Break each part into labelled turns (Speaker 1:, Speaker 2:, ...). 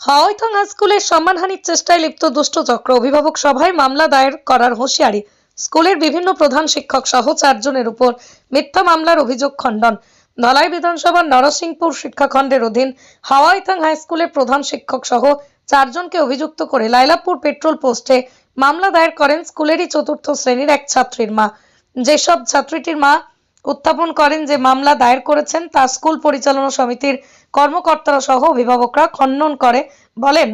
Speaker 1: হাওয়াইথং high স্কুলের সম্মানহানির চেষ্টায় লিপ্ত দুষ্ট চক্র। অভিভাবক সভায় মামলা দায়ের করার হুঁশিয়ারি। স্কুলের বিভিন্ন প্রধান শিক্ষক সহ চারজনের উপর মিথ্যা মামলার অভিযোগ খণ্ডন। ধলাই বিধানসভার নরসিংপুর শিক্ষাখণ্ডের অধীন হাওয়াইথং হাই স্কুলের প্রধান শিক্ষক সহ চারজনকে অভিযুক্ত করে লাইলাপুর পেট্রোল পোস্টে মামলা দায়ের করেন স্কুলেরই চতুর্থ শ্রেণির এক ছাত্রীর মা। যেসব ছাত্রীটির মা উত্থাপন করেন যে মামলা দায়ের করেছেন, তা স্কুল পরিচালনা সমিতির কর্মকর্তারা সহ অভিভাবকরা খণ্ডন করে, বলেন,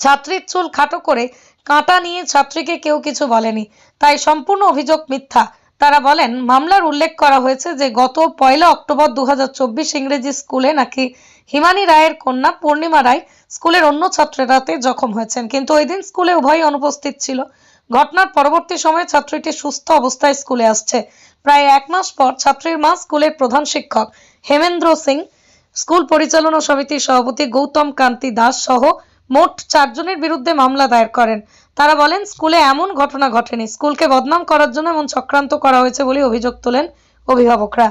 Speaker 1: ছাত্রীর চুল খাটো করে কাঁটা নিয়ে ছাত্রীকে কেউ কিছু বলেনি, তাই সম্পূর্ণ অভিযোগ মিথ্যা। তারা বলেন, মামলার উল্লেখ করা হয়েছে যে গত পয়লা অক্টোবর দু ইংরেজি স্কুলে নাকি হিমানী রায়ের কন্যা পূর্ণিমা রায় স্কুলের অন্য ছাত্রেরাতে জখম হয়েছেন। কিন্তু ওই দিন স্কুলে উভয়ই অনুপস্থিত ছিল। ঘটনার পরবর্তী সময়ে ছাত্রীটি সুস্থ অবস্থায় স্কুলে আসছে। প্রায় এক মাস পর ছাত্রীর মা স্কুলের প্রধান শিক্ষক হেমেন্দ্র সিং, স্কুল পরিচালনা সমিতির সভাপতি গৌতম কান্তি দাস সহ মোট চারজনের বিরুদ্ধে মামলা দায়ের করেন। তারা বলেন, স্কুলে এমন ঘটনা ঘটেনি। স্কুলকে বদনাম করার জন্য এমন চক্রান্ত করা হয়েছে বলে অভিযোগ তোলেন অভিভাবকরা।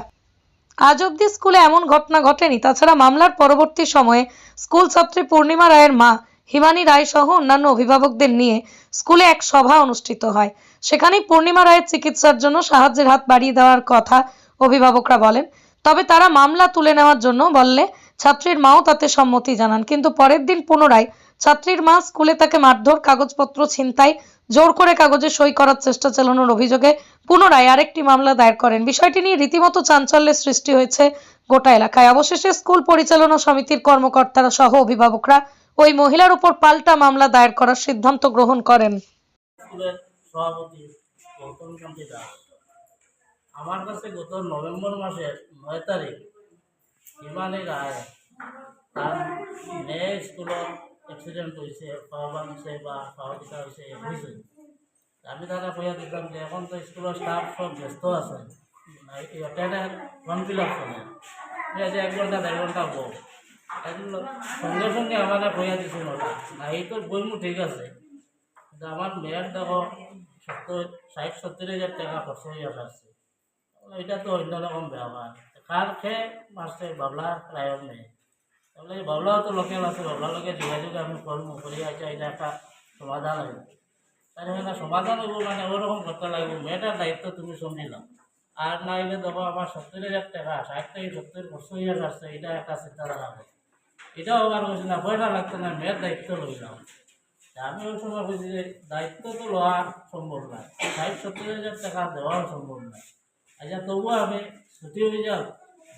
Speaker 1: আজ অবধি স্কুলে এমন ঘটনা ঘটেনি। তাছাড়া মামলার পরবর্তী সময়ে স্কুল ছাত্রী পূর্ণিমা রায়ের মা হিমানী রায় সহ অন্যান্য অভিভাবকদের নিয়ে স্কুলে এক সভা অনুষ্ঠিত হয়। সেখানেই পূর্ণিমা রায়ের চিকিৎসার জন্য সাহায্যের হাত বাড়িয়ে দেওয়ার কথা অভিভাবকরা বলেন। তবে তারা মামলা তুলে নেওয়ার জন্য বললে, ছাত্রীর মাও তাতে সম্মতি জানান। কিন্তু পরের দিন পুনরায় ছাত্রীর মা স্কুলে তাকে মারধর, কাগজপত্র ছিনতাই, জোর করে কাগজে সই করার চেষ্টা চালানোর অভিযোগে পুনরায় আরেকটি মামলা দায়ের করেন। বিষয়টি নিয়ে রীতিমতো চাঞ্চল্যের সৃষ্টি হয়েছে গোটা এলাকায়। অবশেষে স্কুল পরিচালনা সমিতির কর্মকর্তারা সহ অভিভাবকরা ওই মহিলার উপর পাল্টা মামলা দায়ের করার সিদ্ধান্ত গ্রহণ করেন।
Speaker 2: সভাপতি গৌতম কান্তি দাস। আমার কাছে গত নভেম্বর মাসের নয় তারিখ হিমানী রায় তার মেয়ে স্কুলত এক্সিডেন্ট হয়েছে পা ভাঙছে বা পাওয়া হয়েছে হয়েছে। আমি তারা কইয়া দিতাম যে এখন তো স্কুলের স্টাফ সব ব্যস্ত আছে। টেনে ফর্ম ফিল আপ করে ঠিক আছে এক ঘণ্টা দেড় ঘণ্টা এগুলো সঙ্গে সঙ্গে আমাকে কইয়া ওটা না। এই তো বইমু ঠিক আছে। আমার মেয়ের দেখো সত্তর ষাট সত্তর হাজার টাকা খরচ হয়ে আসছে এটা তো অন্যরকম ব্যবহার কার খেয়ে মারছে, বাবলা রায়ের মেয়ে তাহলে বাবলাও তো লোকেল আছে, বাবলার লোকে যোগাযোগ আমি করব, করি আছে এটা একটা সমাধান হইব তার একটা সমাধান হইব মানে ওরকম করতে লাগবে, মেয়েটার দায়িত্ব তুমি সম্ভিলাম আর না হইলে দেখো, আমার সত্তর হাজার টাকা, ষাট থেকে সত্তর খরচ হয়ে আসছে এটা একটা চিন্তাধারা হবে। এটাও আমার বলছি না, পয়সা লাগতো না, মেয়ের দায়িত্ব লইলাম। আমি ওই সময় বলছি যে দায়িত্ব তো লওয়া সম্ভব না। ষাট, সত্তর হাজার টাকা দেওয়াও সম্ভব না। আচ্ছা তবুও আমি ছুটি হয়ে যাও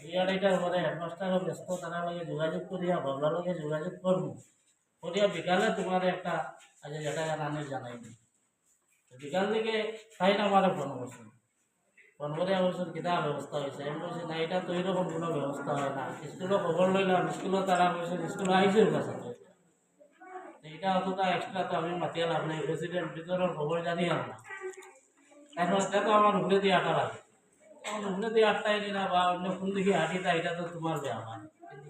Speaker 2: দুই আড়াইটার পরে হেডমাস্টারও ব্যস্ত তারা লগে যোগাযোগ করিয়া বাবলার লগে যোগাযোগ করব। করিয়া বিকালে তোমার একটা আজ যেটা জানানি জানাই নি বিকাল থেকে তাই না আমার ফোন করছেন ফোন করে বলছেন কিতা ব্যবস্থা হয়েছে আমি বলছি না এটা তো এরকম কোনো ব্যবস্থা হয় না। স্কুলে খবর লইলাম স্কুলে তারা বলছেন স্কুলে আইসে কাছে এইটা অতটা এক্সট্রা তো আমি মাতিয়া লাভ নেই। প্রেসিডেন্ট ভিতরের খবর জানি আর না। এখন এটা তো আমার উপরে দিয়ে আটা লাগে। এখন উপরে দিয়ে আটটাই না বা অন্য কোন দিকে হাঁটিতা এটা তো তোমার ব্যাপার।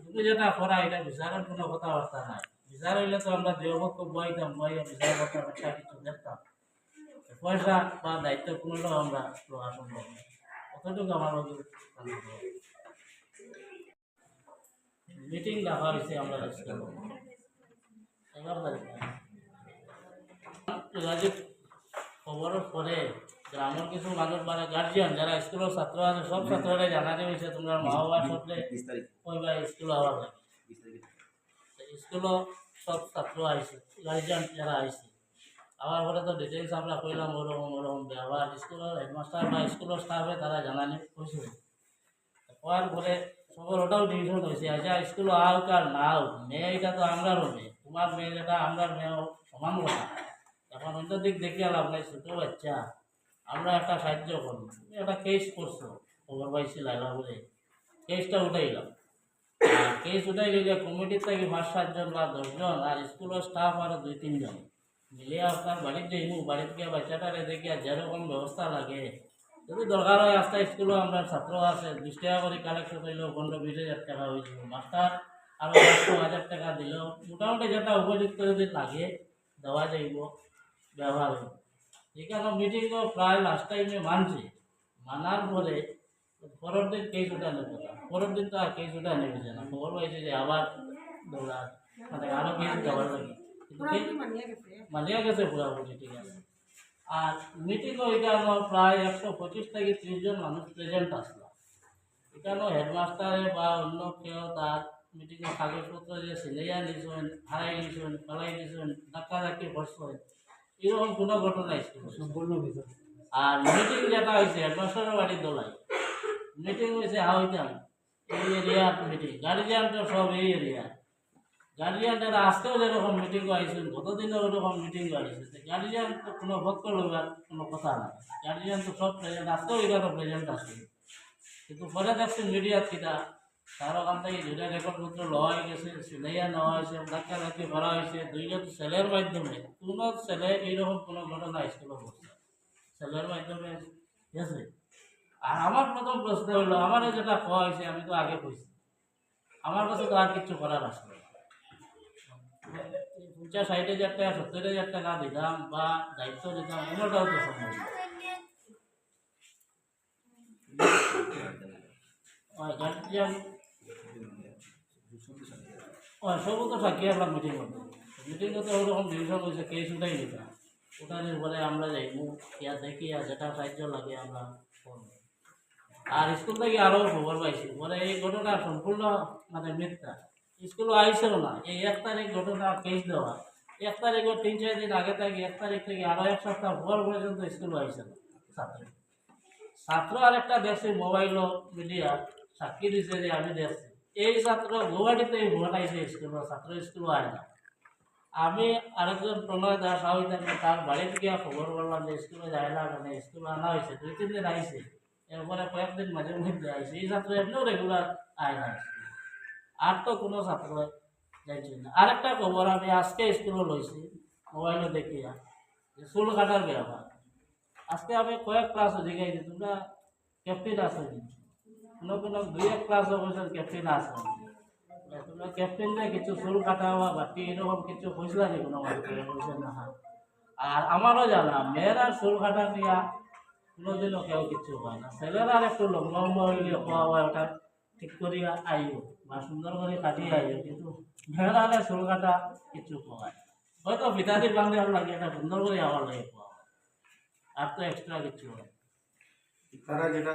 Speaker 2: তুমি যেটা করা, এটা বিচারের কোনো কথাবার্তা নাই। বিচার হইলে তো আমরা দেহপক্ষ বইতাম বইয়া বিচার কথা একটা কিছু দেখতাম। পয়সা বা দায়িত্ব কোনো আমরা না। কতটুকু আমার মিটিং ডাকা হয়েছে, আমরা যোগাযোগ খবরের পরে গ্রামের কিছু মানুষ মানে গার্জিয়ান যারা স্কুলের ছাত্র আছে সব ছাত্ররা জানানি হয়েছে তোমরা মা বাবা সবলে কইবা স্কুল হওয়ার লাগে স্কুলও সব ছাত্র আইছে গার্জিয়ান যারা আইছে আমার পরে তো ডিটেলস আমরা কইলাম ওরকম ওরকম ব্যবহার। স্কুলের হেডমাস্টার বা স্কুলের স্টাফে তারা জানানি হয়েছে হওয়ার পরে সবার ওটাও ডিভিশন হয়েছে আচ্ছা স্কুল আও কার নাও মেয়ে এটা তো আমরারও মেয়ে তোমার মেয়ে যেটা আমরার মেয়েও সমান কথা এখন অন্য দিক দেখে লাভ নাই, ছোটো বাচ্চা। আমরা একটা সাহায্য করব তুমি একটা কেস করছ, খবর পাইছি লাগা বলে। কেসটা উঠাইলাম কেস উঠাই গেলে কমিটির থেকে পাঁচ সাতজন বা দশজন আর স্কুলের স্টাফ আরও দুই তিনজন মিলিয়ে আপনার বাড়িতে যাইমু বাড়িতে গিয়ে বাচ্চাটারে দেখিয়া যেরকম ব্যবস্থা লাগে। যদি দরকার হয়, আস্তে স্কুলেও আমরা ছাত্র আছে, বিশ টাকা করে কালেকশন করলেও পনেরো, বিশ হাজার টাকা হয়ে যাব মাস্টার আরও একশো হাজার টাকা দিলেও মোটামুটি যেটা উপযুক্ত যদি লাগে দেওয়া যাইব ব্যবহার। হইব এখানে মিটিংও প্রায় লাস্ট টাইমে মানছি। মানার পরে পরের দিন কেস ওটা নেবে না। পরের দিন তো আর কেস ওটা নেবে না। খবর পাইছে যে আবার দৌড়া। মানে আরও কিছু দেওয়ার লাগে। কি- মানিয়া গেছে পুরাপুরি ঠিক আছে। আর মিটিং ওইখানে প্রায় একশো পঁচিশ থেকে ত্রিশ জন মানুষ প্রেজেন্ট আসলো। এখানেও হেডমাস্টারে বা অন্য কেউ তার মিটিংয়ে কাগজপত্র যে সিলাইয়া নিছেন হারাই নিছেন পালাই নিছেন ধাক্কা ধাক্কি করছেন এরকম কোনো ঘটনা স্কুলে
Speaker 3: সম্পূর্ণ ভিতর।
Speaker 2: আর মিটিং যেটা হয়েছে হেডমাস্টারের বাড়ির দোলাই মিটিং হয়েছে হাওইতাম এই এরিয়ার মিটিং গার্জিয়ান তো সব এই এরিয়া গার্জিয়ানরা আজকেও যেরকম মিটিং আইসেন গতদিনও ওরকম মিটিং আইসে গার্জিয়ান তো কোনো ভক্ত লগার কোনো কথা নাই গার্জিয়ান তো সব প্রেজেন্ট আজকেও এখানে প্রেজেন্ট আছে। কিন্তু পরে দেখছেন মিডিয়ার কিনা তার ওখান থেকে দুইটা রেকর্ডপত্র লওয়া হয়ে গেছে সিলাইয়া নেওয়া হয়েছে ধাক্কা ধাক্কি করা হয়েছে দুইটা তো ছেলের মাধ্যমে। কোনো ছেলে এইরকম কোনো ঘটনা স্কুলে ঘটছে ছেলের মাধ্যমে ঠিক আছে? আর আমার প্রথম প্রশ্ন হলো আমার যেটা খাওয়া হয়েছে আমি তো আগে কইছি। আমার কাছে তো আর কিছু করার আসবে না। পঞ্চাশ ষাট হাজার টাকা সত্তর হাজার টাকা দিতাম বা দায়িত্ব দিতাম কোনোটাও তো সম্ভব না। গার্জিয়ান মিটিং করতে মিটিং করতে ওরকম ডিভিশন হয়েছে কেস উঠাই উঠানোর পরে আমরা ইয়া দেখি আর যেটা সাহায্য লাগে আমরা আর স্কুল থেকে আরও খবর পাইছি। এই ঘটনা সম্পূর্ণ মানে মিথ্যা। স্কুলও আইসেও না। এই এক তারিখ ঘটনা কেস দেওয়া। এক তারিখের তিন চার দিন আগে থেকে এক তারিখ থেকে আরও এক সপ্তাহ পর পর্যন্ত স্কুল আইসে না। ছাত্র। ছাত্র আর একটা দেখছি মোবাইল মিডিয়া দিছে যে আমি দেখছি। এই ছাত্র গুয়াহাটিতে ঘটাইছে স্কুল ছাত্র স্কুল আয় না। আমি আরেকজন প্রণয় দাস থাকলে তার বাড়িতে গিয়ে খবর করলাম যে স্কুলে যায় না মানে স্কুলে আনা হয়েছে, দুই, তিন দিন আইছে। এরপরে কয়েকদিন মাঝে মধ্যে আইছে। এই ছাত্র এমনিও রেগুলার আয় না। আর তো কোনো ছাত্র যাইছে না। আরেকটা খবর, আমি আজকে স্কুলে লইছি মোবাইলে দেখিয়া, যে চুল কাটার ব্যাপার। আজকে আমি কয়েক ক্লাস জিগাইছি তোমরা ক্যাপ্টেন আছে কিন্তু। কোনো কোনো দুই এক ক্লাস অবশ্য ক্যাপ্টেন আছে। তোমরা ক্যাপ্টেনরা কিছু চুল কাটা হওয়া বাকি এরকম কিছু হয়েছিল নি কোনো না। আর আমারও জানা মেয়েরা চুল কাটা নিয়া কোনোদিনও কেউ কিছু হয় না ছেলেরা আর একটু লম্বা লম্বা হইলে হওয়া ওটা ঠিক করিয়া আইও বা সুন্দর করে কাটিয়ে আইও কিন্তু মেয়েরা চুল কাটা কিছু হয় হয়তো ভিতারি বান্ধে লাগে এটা সুন্দর করে আমার লাগে পাওয়া আর তো এক্সট্রা কিছু হয়।
Speaker 3: তারা যেটা